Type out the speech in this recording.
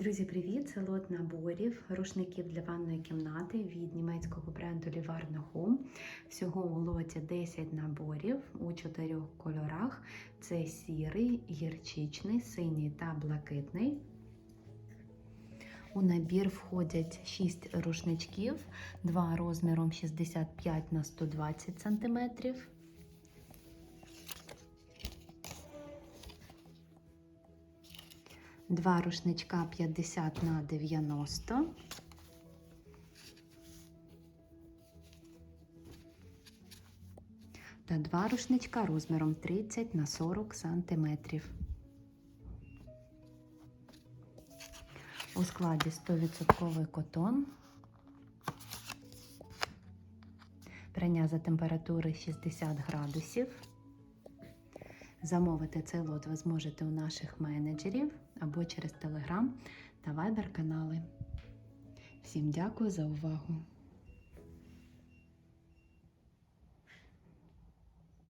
Друзі, привіт! Це лот наборів рушників для ванної кімнати від німецького бренду Livarno Home. Всього у лоті 10 наборів у чотирьох кольорах: це сірий, гірчичний, синій та блакитний. У набір входять 6 рушничків, два розміром 65 на 120 см. Два рушничка 50 на 90. Та два рушничка розміром 30 на 40 сантиметрів. У складі 100% котон. Прання за температури 60 градусів. Замовити цей лот ви зможете у наших менеджерів або через Telegram та Viber канали. Всім дякую за увагу!